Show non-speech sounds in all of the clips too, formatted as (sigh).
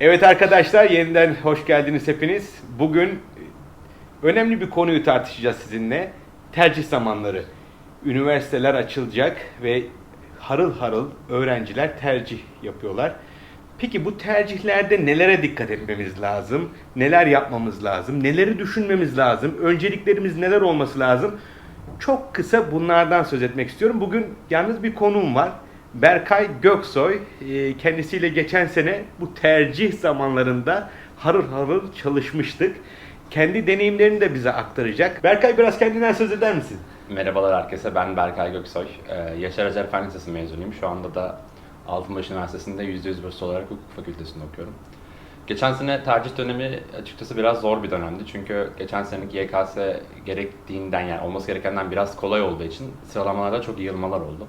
Evet arkadaşlar yeniden hoş geldiniz hepiniz. Bugün önemli bir konuyu tartışacağız sizinle. Tercih zamanları. Üniversiteler açılacak ve harıl harıl öğrenciler tercih yapıyorlar. Peki bu tercihlerde nelere dikkat etmemiz lazım? Neler yapmamız lazım? Neleri düşünmemiz lazım? Önceliklerimiz neler olması lazım? Çok kısa bunlardan söz etmek istiyorum. Bugün yalnız bir konuğum var. Berkay Göksoy. Ee, Kendisiyle geçen sene bu tercih zamanlarında harıl harıl çalışmıştık. Kendi deneyimlerini de bize aktaracak. Berkay biraz kendinden söz eder misin? Merhabalar herkese, ben Berkay Göksoy. Ee, Yaşar Acar Fen Lisesi mezunuyum. Şu anda da Altınbaş Üniversitesi'nde %100 burslu olarak hukuk fakültesinde okuyorum. Geçen sene tercih dönemi açıkçası biraz zor bir dönemdi. Çünkü geçen seneki YKS gerektiğinden yani olması gerekenden biraz kolay olduğu için sıralamalarda çok yığılmalar oldu.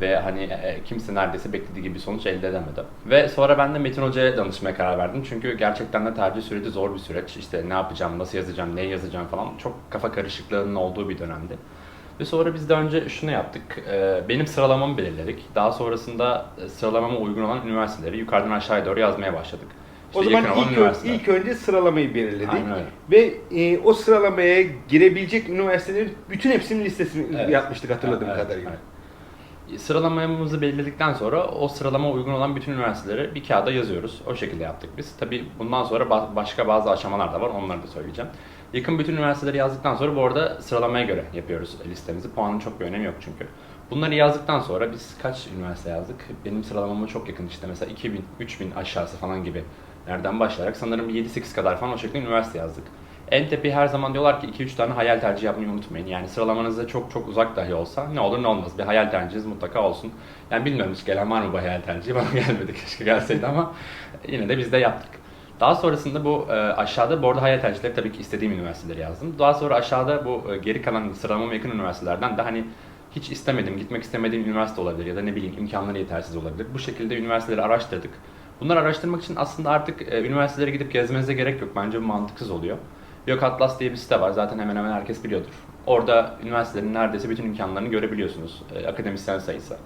Ve hani e, kimse neredeyse beklediği gibi bir sonuç elde edemedi. Ve sonra ben de Metin Hoca'ya danışmaya karar verdim. Çünkü gerçekten de tercih süreci zor bir süreç. İşte ne yapacağım, nasıl yazacağım, ne yazacağım falan çok kafa karışıklığının olduğu bir dönemdi. Ve sonra biz de önce şunu yaptık. Ee, Benim sıralamamı belirledik. Daha sonrasında e, sıralamama uygun olan üniversiteleri yukarıdan aşağıya doğru yazmaya başladık. o İşte zaman yakın olan ilk, üniversiteler. ilk önce sıralamayı belirledik. Ve e, o sıralamaya girebilecek üniversitelerin bütün hepsinin listesini Evet. yapmıştık hatırladığım Evet, kadarıyla. evet. Sıralamamızı belirledikten sonra o sıralama uygun olan bütün üniversiteleri bir kağıda yazıyoruz. O şekilde yaptık biz. Tabii bundan sonra ba- başka bazı aşamalar da var. Onları da söyleyeceğim. Yakın bütün üniversiteleri yazdıktan sonra bu arada sıralamaya göre yapıyoruz listemizi. Puanın çok bir önemi yok çünkü. Bunları yazdıktan sonra biz kaç üniversite yazdık? Benim sıralamama çok yakın işte mesela 2000, 3000 aşağısı falan gibi nereden başlayarak sanırım 7-8 kadar falan o şekilde üniversite yazdık. En tepe her zaman diyorlar ki 2-3 tane hayal tercih yapmayı unutmayın. Yani sıralamanızda çok çok uzak dahi olsa ne olur ne olmaz. Bir hayal tercihiniz mutlaka olsun. Yani bilmiyorum hiç gelen var mı bu hayal tercihi? Bana (laughs) gelmedi keşke gelseydi ama yine de biz de yaptık. Daha sonrasında bu e, aşağıda bu arada hayal tercihleri tabii ki istediğim üniversiteleri yazdım. Daha sonra aşağıda bu e, geri kalan sıralamama yakın üniversitelerden de hani hiç istemedim, gitmek istemediğim üniversite olabilir ya da ne bileyim imkanları yetersiz olabilir. Bu şekilde üniversiteleri araştırdık. Bunları araştırmak için aslında artık e, üniversitelere gidip gezmenize gerek yok. Bence bu mantıksız oluyor. Yok Atlas diye bir site var. Zaten hemen hemen herkes biliyordur. Orada üniversitelerin neredeyse bütün imkanlarını görebiliyorsunuz. E, akademisyen sayısı,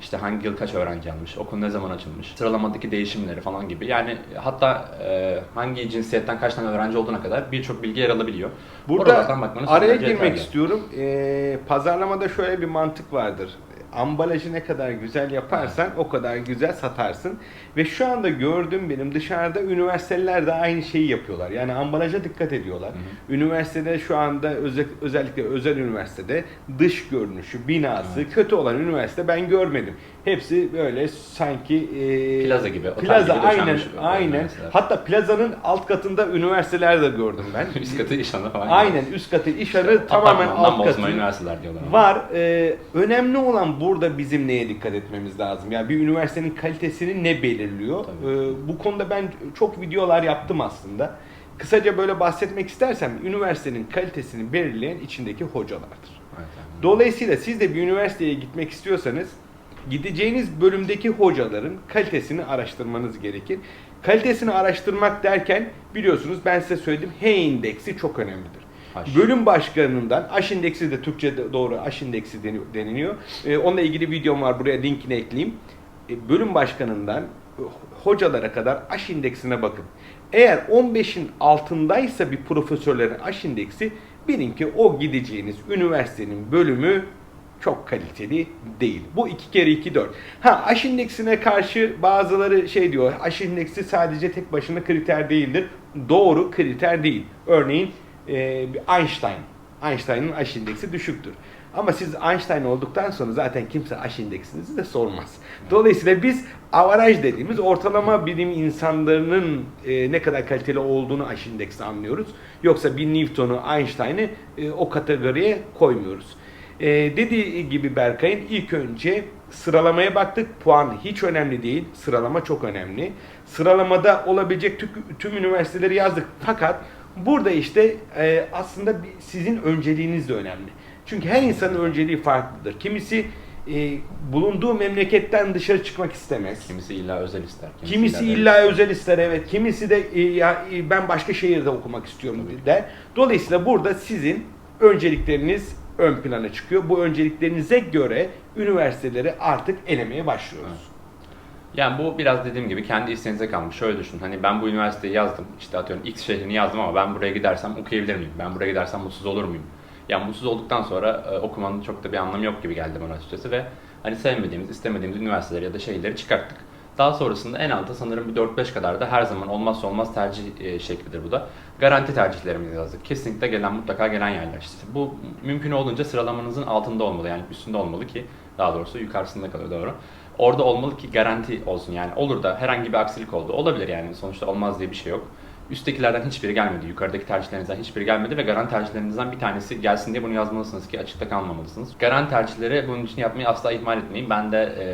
işte hangi yıl kaç öğrenci almış, okul ne zaman açılmış, sıralamadaki değişimleri falan gibi. Yani hatta e, hangi cinsiyetten kaç tane öğrenci olduğuna kadar birçok bilgi yer alabiliyor. Burada Oralardan bakmanız araya girmek yeterli. istiyorum. Ee, pazarlamada şöyle bir mantık vardır. Ambalajı ne kadar güzel yaparsan o kadar güzel satarsın. Ve şu anda gördüğüm benim dışarıda üniversiteler de aynı şeyi yapıyorlar. Yani ambalaja dikkat ediyorlar. Üniversitede şu anda özel, özellikle özel üniversitede dış görünüşü, binası Evet. kötü olan üniversite ben görmedim. Hepsi böyle sanki e, Plaza gibi, otel Plaza gibi aynen aynen. Hatta plazanın alt katında üniversiteler de gördüm ben. (laughs) Üst katı iş falan. Aynen üst katı iş hanı tamamen alt katı. üniversiteler diyorlar. Var. Ee, önemli olan burada bizim neye dikkat etmemiz lazım? Yani bir üniversitenin kalitesini ne belirliyor? Ee, bu konuda ben çok videolar yaptım aslında. Kısaca böyle bahsetmek istersem üniversitenin kalitesini belirleyen içindeki hocalardır. Evet. Dolayısıyla siz de bir üniversiteye gitmek istiyorsanız gideceğiniz bölümdeki hocaların kalitesini araştırmanız gerekir. Kalitesini araştırmak derken biliyorsunuz ben size söyledim H indeksi çok önemlidir. Haş. Bölüm başkanından Aş indeksi de Türkçe doğru Aş indeksi deni- deniliyor. Ee, onunla ilgili videom var buraya linkini ekleyeyim. Ee, bölüm başkanından e, hocalara kadar Aş indeksine bakın. Eğer 15'in altındaysa bir profesörlerin Aş indeksi bilin ki o gideceğiniz üniversitenin bölümü çok kaliteli değil. Bu 2 kere 2 4. Ha aş indeksine karşı bazıları şey diyor. Aş indeksi sadece tek başına kriter değildir. Doğru kriter değil. Örneğin e, Einstein. Einstein'ın aş indeksi düşüktür. Ama siz Einstein olduktan sonra zaten kimse aş indeksinizi de sormaz. Dolayısıyla biz avaraj dediğimiz ortalama bilim insanlarının e, ne kadar kaliteli olduğunu aş indeksi anlıyoruz. Yoksa bir Newton'u, Einstein'ı e, o kategoriye koymuyoruz. Ee, dediği gibi Berkay'ın ilk önce sıralamaya baktık. Puan hiç önemli değil. Sıralama çok önemli. Sıralamada olabilecek tüm, tüm üniversiteleri yazdık. Fakat burada işte e, aslında sizin önceliğiniz de önemli. Çünkü her insanın önceliği farklıdır. Kimisi e, bulunduğu memleketten dışarı çıkmak istemez. Kimisi illa özel ister. Kimisi devlet illa ister. özel ister evet. Kimisi de e, ya e, ben başka şehirde okumak istiyorum Tabii. der. Dolayısıyla burada sizin öncelikleriniz ön plana çıkıyor. Bu önceliklerinize göre üniversiteleri artık elemeye başlıyoruz. Yani bu biraz dediğim gibi kendi isteğinize kalmış. Şöyle düşün. Hani ben bu üniversiteyi yazdım. işte atıyorum X şehrini yazdım ama ben buraya gidersem okuyabilir miyim? Ben buraya gidersem mutsuz olur muyum? Yani mutsuz olduktan sonra e, okumanın çok da bir anlamı yok gibi geldi bana açıkçası ve hani sevmediğimiz, istemediğimiz üniversiteleri ya da şeyleri çıkarttık. Daha sonrasında en alta sanırım bir 4-5 kadar da her zaman olmazsa olmaz tercih e, şeklidir bu da. Garanti tercihlerimizi yazdık. Kesinlikle gelen, mutlaka gelen yerler. İşte bu mümkün olduğunca sıralamanızın altında olmalı yani üstünde olmalı ki daha doğrusu yukarısında kalıyor doğru. Orada olmalı ki garanti olsun yani olur da herhangi bir aksilik oldu. Olabilir yani sonuçta olmaz diye bir şey yok. Üsttekilerden hiçbiri gelmedi. Yukarıdaki tercihlerinizden hiçbiri gelmedi ve garanti tercihlerinizden bir tanesi gelsin diye bunu yazmalısınız ki açıkta kalmamalısınız. Garanti tercihleri bunun için yapmayı asla ihmal etmeyin. Ben de e,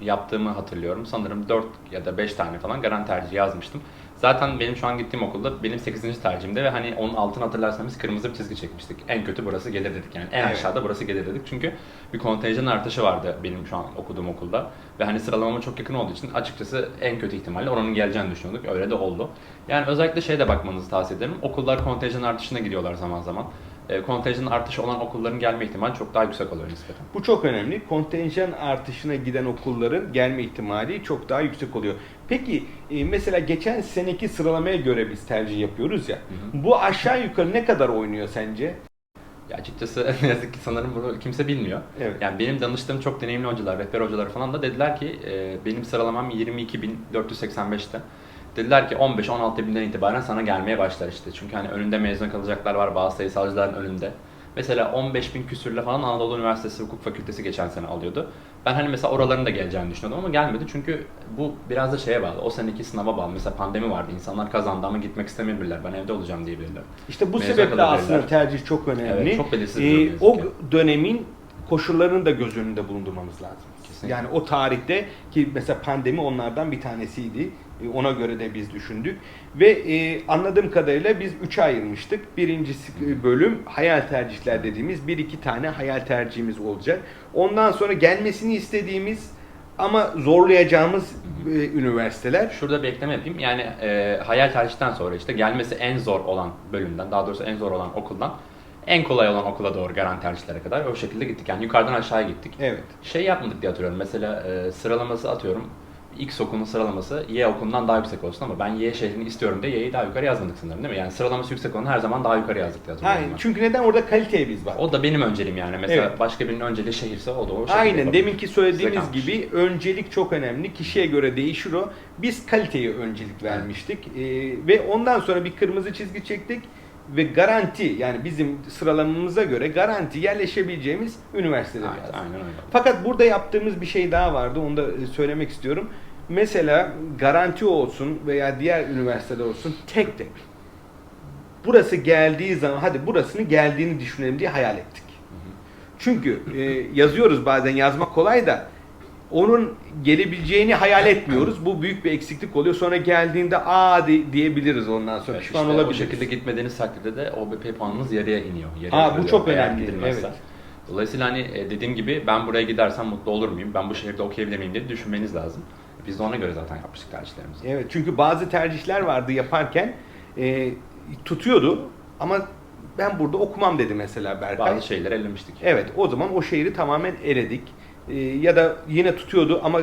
yaptığımı hatırlıyorum. Sanırım 4 ya da 5 tane falan garanti tercihi yazmıştım. Zaten benim şu an gittiğim okulda benim 8. tercihimde ve hani onun altını hatırlarsanız kırmızı bir çizgi çekmiştik. En kötü burası gelir dedik yani. En Evet. aşağıda burası gelir dedik. Çünkü bir kontenjan artışı vardı benim şu an okuduğum okulda. Ve hani sıralamama çok yakın olduğu için açıkçası en kötü ihtimalle oranın geleceğini düşünüyorduk. Öyle de oldu. Yani özellikle şeye de bakmanızı tavsiye ederim. Okullar kontenjan artışına gidiyorlar zaman zaman. E, kontenjan artışı olan okulların gelme ihtimali çok daha yüksek oluyor nispeten. Bu çok önemli. Kontenjan artışına giden okulların gelme ihtimali çok daha yüksek oluyor. Peki e, mesela geçen seneki sıralamaya göre biz tercih yapıyoruz ya. Bu aşağı yukarı ne kadar oynuyor sence? Ya açıkçası (laughs) ne yazık ki sanırım bunu kimse bilmiyor. Evet. Yani benim danıştığım çok deneyimli hocalar, rehber hocalar falan da dediler ki e, benim sıralamam 22.485'te. Dediler ki 15-16 binden itibaren sana gelmeye başlar işte. Çünkü hani önünde mezun kalacaklar var bazı sayısalcıların önünde. Mesela 15 bin küsürle falan Anadolu Üniversitesi Hukuk Fakültesi geçen sene alıyordu. Ben hani mesela oraların da geleceğini düşünüyordum ama gelmedi çünkü bu biraz da şeye bağlı. O seneki sınava bağlı. Mesela pandemi vardı. İnsanlar kazandı ama gitmek istemeyebilirler. Ben evde olacağım diyebilirler. İşte bu Mezun sebeple aslında tercih çok önemli. Evet, çok belirsiz Ee, o ki. dönemin koşullarını da göz önünde bulundurmamız lazım. Kesinlikle. Yani o tarihte ki mesela pandemi onlardan bir tanesiydi. Ona göre de biz düşündük. Ve e, anladığım kadarıyla biz üçe ayırmıştık. Birincisi bölüm hayal tercihler dediğimiz bir iki tane hayal tercihimiz olacak. Ondan sonra gelmesini istediğimiz ama zorlayacağımız e, üniversiteler. Şurada bir ekleme yapayım. Yani e, hayal tercihten sonra işte gelmesi en zor olan bölümden, daha doğrusu en zor olan okuldan en kolay olan okula doğru garanti tercihlere kadar o şekilde gittik. Yani yukarıdan aşağıya gittik. Evet. Şey yapmadık diye hatırlıyorum. Mesela e, sıralaması atıyorum. X okulunun sıralaması Y okulundan daha yüksek olsun ama ben Y şehrini istiyorum diye Y'yi daha yukarı yazmadık sanırım değil mi? Yani sıralaması yüksek olan her zaman daha yukarı yazdık diye ben. çünkü neden orada kaliteye biz var. O da benim önceliğim yani. Mesela Evet. başka birinin önceliği şehirse o da o şekilde Aynen yapabilir. deminki Size söylediğimiz kalmış. gibi öncelik çok önemli. Kişiye göre değişir o. Biz kaliteye öncelik vermiştik. Ee, ve ondan sonra bir kırmızı çizgi çektik ve garanti yani bizim sıralamamıza göre garanti yerleşebileceğimiz üniversiteleri Evet, yazdık. aynen öyle. Fakat burada yaptığımız bir şey daha vardı. Onu da e, söylemek istiyorum. Mesela garanti olsun veya diğer üniversitede olsun tek tek. Burası geldiği zaman hadi burasını geldiğini düşünelim diye hayal ettik. Çünkü e, yazıyoruz bazen yazmak kolay da onun gelebileceğini hayal etmiyoruz. Bu büyük bir eksiklik oluyor. Sonra geldiğinde aa de- diyebiliriz ondan sonra. Evet, Pişman işte olabiliriz. O şekilde gitmediğiniz takdirde de OBP puanınız yarıya iniyor. Yarıya Ha, bu çok önemli, evet. Dolayısıyla hani e, dediğim gibi ben buraya gidersem mutlu olur muyum? Ben bu şehirde okuyabilir miyim diye düşünmeniz lazım. Biz de ona göre zaten yapmıştık tercihlerimizi. Evet çünkü bazı tercihler vardı yaparken e, tutuyordu ama ben burada okumam dedi mesela Berkay. Bazı şeyleri ellemiştik. Evet o zaman o şehri tamamen eledik. E, ya da yine tutuyordu ama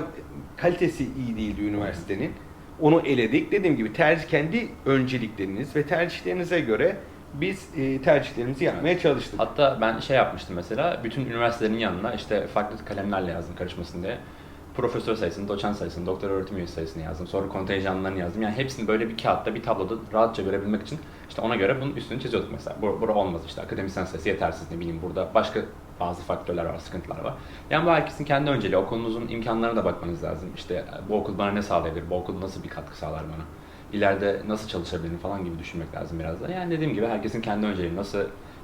kalitesi iyi değildi üniversitenin. Onu eledik. Dediğim gibi tercih kendi öncelikleriniz ve tercihlerinize göre biz e, tercihlerimizi yapmaya çalıştık. Hatta ben şey yapmıştım mesela, bütün üniversitelerin yanına işte farklı kalemlerle yazdım karışmasın diye. Profesör sayısını, doçent sayısını, doktor öğretim üyesi sayısını yazdım. Sonra kontenjanlarını yazdım. Yani hepsini böyle bir kağıtta, bir tabloda rahatça görebilmek için işte ona göre bunun üstünü çiziyorduk mesela. Bur bura olmaz işte akademisyen sayısı yetersiz ne bileyim burada başka bazı faktörler var, sıkıntılar var. Yani bu herkesin kendi önceliği. Okulunuzun imkanlarına da bakmanız lazım. İşte bu okul bana ne sağlayabilir, bu okul nasıl bir katkı sağlar bana ileride nasıl çalışabilirim falan gibi düşünmek lazım biraz da. Yani dediğim gibi herkesin kendi önceliği nasıl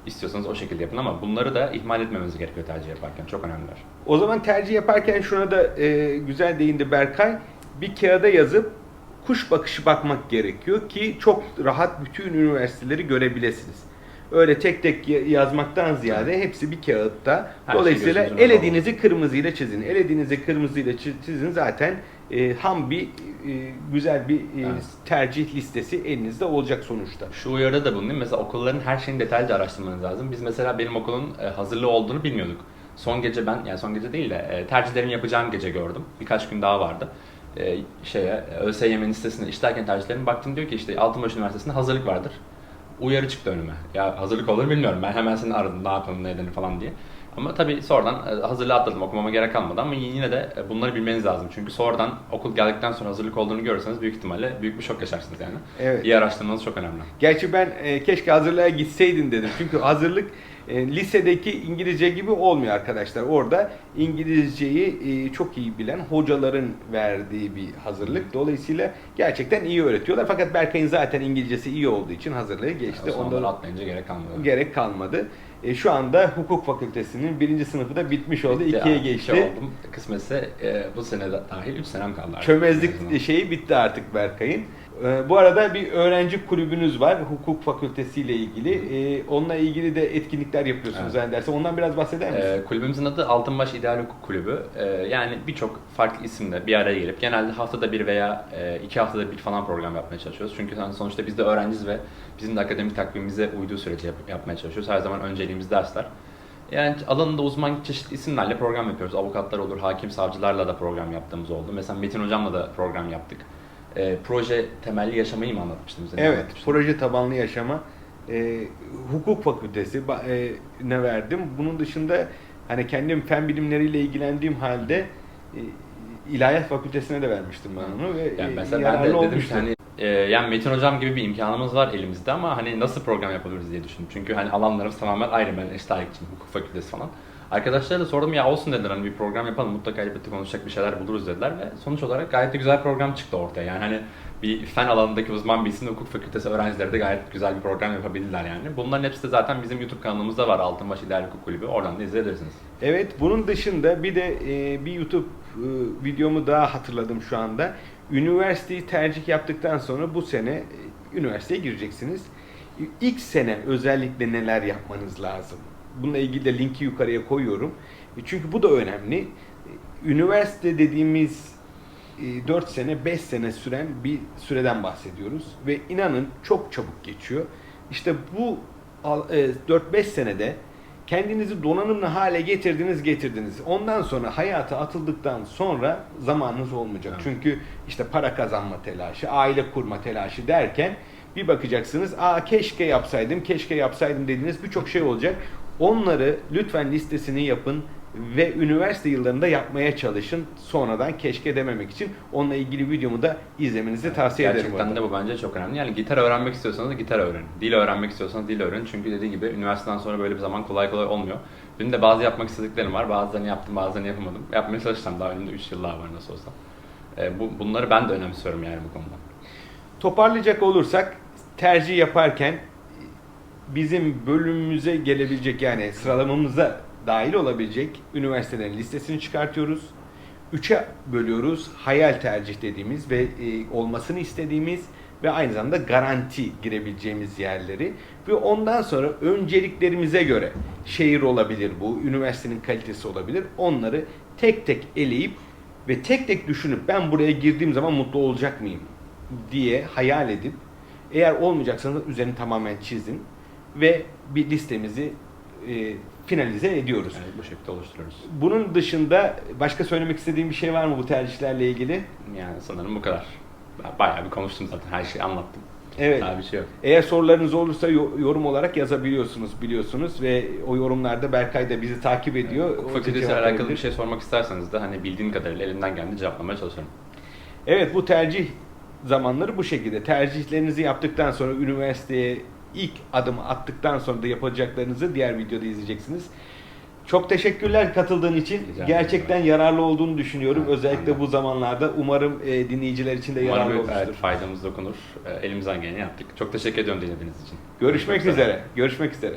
istiyorsanız o şekilde yapın ama bunları da ihmal etmemeniz gerekiyor tercih yaparken. Çok önemliler. O zaman tercih yaparken şuna da e, güzel değindi Berkay. Bir kağıda yazıp kuş bakışı bakmak gerekiyor ki çok rahat bütün üniversiteleri görebilirsiniz. Öyle tek tek ya- yazmaktan ziyade hepsi bir kağıtta. Her şey Dolayısıyla önünde elediğinizi kırmızıyla çizin. Elediğinizi kırmızıyla çi- çizin zaten e, ham bir e, güzel bir e, Evet. tercih listesi elinizde olacak sonuçta. Şu uyarıda da bulunayım. Mesela okulların her şeyini detaylıca araştırmanız lazım. Biz mesela benim okulun e, hazırlığı olduğunu bilmiyorduk. Son gece ben, yani son gece değil de e, tercihlerimi yapacağım gece gördüm. Birkaç gün daha vardı. e, şeye ÖSYM'nin sitesine işlerken tercihlerine baktım diyor ki işte Altınbaş Üniversitesi'nde hazırlık vardır. Uyarı çıktı önüme. Ya hazırlık olur bilmiyorum. Ben hemen seni aradım ne yapalım ne edelim falan diye. Ama tabii sonradan e, hazırlığı atladım okumama gerek kalmadı ama yine de e, bunları bilmeniz lazım. Çünkü sonradan okul geldikten sonra hazırlık olduğunu görürseniz büyük ihtimalle büyük bir şok yaşarsınız yani. Evet. İyi araştırmanız çok önemli. Gerçi ben e, keşke hazırlığa gitseydin dedim. Çünkü hazırlık e, lisedeki İngilizce gibi olmuyor arkadaşlar. Orada İngilizceyi e, çok iyi bilen hocaların verdiği bir hazırlık. Dolayısıyla gerçekten iyi öğretiyorlar. Fakat Berkay'ın zaten İngilizcesi iyi olduğu için hazırlığı geçti. İşte Ondan atlayınca gerek kalmadı. gerek kalmadı. E, şu anda hukuk fakültesinin birinci sınıfı da bitmiş oldu. Bitti, ikiye iki geçti. oldum. Kısmetse e, bu sene dahil 3 senem kaldı. artık. Çömezlik şeyi bitti artık Berkay'ın. Ee, Bu arada bir öğrenci kulübünüz var hukuk fakültesiyle ilgili. Ee, Onunla ilgili de etkinlikler yapıyorsunuz Evet. zannedersem. Ondan biraz bahseder misin? Ee, kulübümüzün adı Altınbaş İdeal Hukuk Kulübü. Ee, yani birçok farklı isimle bir araya gelip genelde haftada bir veya e, iki haftada bir falan program yapmaya çalışıyoruz. Çünkü sonuçta biz de öğrenciyiz ve bizim de akademik takvimimize uyduğu sürece yap- yapmaya çalışıyoruz. Her zaman önceliğimiz dersler. Yani alanında uzman çeşitli isimlerle program yapıyoruz. Avukatlar olur, hakim, savcılarla da program yaptığımız oldu. Mesela Metin Hocam'la da program yaptık. Ee, proje temelli yaşamayı mı anlatmıştım size? Ne evet, anlatmıştım? proje tabanlı yaşama. Ee, hukuk fakültesi e, ne verdim. Bunun dışında hani kendim fen bilimleriyle ilgilendiğim halde e, ilahiyat fakültesine de vermiştim ben onu ve Yani e, mesela ben de dedim olmuştu. hani e, yani Metin hocam gibi bir imkanımız var elimizde ama hani nasıl program yapabiliriz diye düşündüm. Çünkü hani alanlarımız tamamen ayrı. Ben tarihçiyim, hukuk fakültesi falan. Arkadaşlara da sordum ya olsun dediler hani bir program yapalım mutlaka elbette konuşacak bir şeyler buluruz dediler ve sonuç olarak gayet de güzel bir program çıktı ortaya. Yani hani bir fen alanındaki uzman birisinin hukuk fakültesi öğrencileri de gayet güzel bir program yapabildiler yani. Bunların hepsi de zaten bizim YouTube kanalımızda var Altınbaş İdeal Hukuk Kulübü. Oradan da izleyebilirsiniz. Evet, bunun dışında bir de e, bir YouTube e, videomu daha hatırladım şu anda. Üniversiteyi tercih yaptıktan sonra bu sene e, üniversiteye gireceksiniz. İlk sene özellikle neler yapmanız lazım? Bununla ilgili de linki yukarıya koyuyorum. E, Çünkü bu da önemli. E, Üniversite dediğimiz 4 sene, 5 sene süren bir süreden bahsediyoruz. Ve inanın çok çabuk geçiyor. İşte bu al- e, 4-5 senede kendinizi donanımlı hale getirdiniz getirdiniz. Ondan sonra hayata atıldıktan sonra zamanınız olmayacak. Evet. Çünkü işte para kazanma telaşı, aile kurma telaşı derken bir bakacaksınız. Aa keşke yapsaydım, keşke yapsaydım dediğiniz birçok şey olacak. Onları lütfen listesini yapın ve üniversite yıllarında yapmaya çalışın. Sonradan keşke dememek için. Onunla ilgili videomu da izlemenizi tavsiye ederim. bu Gerçekten de bu bence çok önemli. Yani gitar öğrenmek istiyorsanız gitar öğrenin. Dil öğrenmek istiyorsanız dil öğrenin. Çünkü dediğim gibi üniversiteden sonra böyle bir zaman kolay kolay olmuyor. Benim de bazı yapmak istediklerim var. Bazılarını yaptım, bazılarını yapamadım. Yapmaya çalışacağım. Daha önümde 3 yıl daha var nasıl olsa. Ee, bu, bunları ben de önemsiyorum yani bu konuda. Toparlayacak olursak tercih yaparken bizim bölümümüze gelebilecek yani sıralamamıza dahil olabilecek üniversitelerin listesini çıkartıyoruz. Üçe bölüyoruz. Hayal tercih dediğimiz ve e, olmasını istediğimiz ve aynı zamanda garanti girebileceğimiz yerleri ve ondan sonra önceliklerimize göre şehir olabilir bu, üniversitenin kalitesi olabilir. Onları tek tek eleyip ve tek tek düşünüp ben buraya girdiğim zaman mutlu olacak mıyım diye hayal edip eğer olmayacaksanız üzerini tamamen çizin ve bir listemizi e, finalize ediyoruz. Yani bu şekilde oluşturuyoruz. Bunun dışında başka söylemek istediğim bir şey var mı bu tercihlerle ilgili? Yani sanırım bu kadar. Bayağı bir konuştum zaten. Her şeyi anlattım. Evet. Daha bir şey yok. Eğer sorularınız olursa yo- yorum olarak yazabiliyorsunuz biliyorsunuz ve o yorumlarda Berkay da bizi takip ediyor. Hukuk O fakültesiyle alakalı bir şey sormak isterseniz de hani bildiğim kadarıyla elimden geldiğince cevaplamaya çalışıyorum. Evet bu tercih zamanları bu şekilde. Tercihlerinizi yaptıktan sonra üniversiteye ilk adımı attıktan sonra da yapacaklarınızı diğer videoda izleyeceksiniz. Çok teşekkürler katıldığın için. Rica ederim. Gerçekten yararlı olduğunu düşünüyorum. Evet, Özellikle de. bu zamanlarda. Umarım e, dinleyiciler için de yararlı Umarım olmuştur. evet, faydamız dokunur. Ee, Elimizden geleni yaptık. Çok teşekkür ediyorum dinlediğiniz için. Görüşmek üzere. üzere. Görüşmek üzere.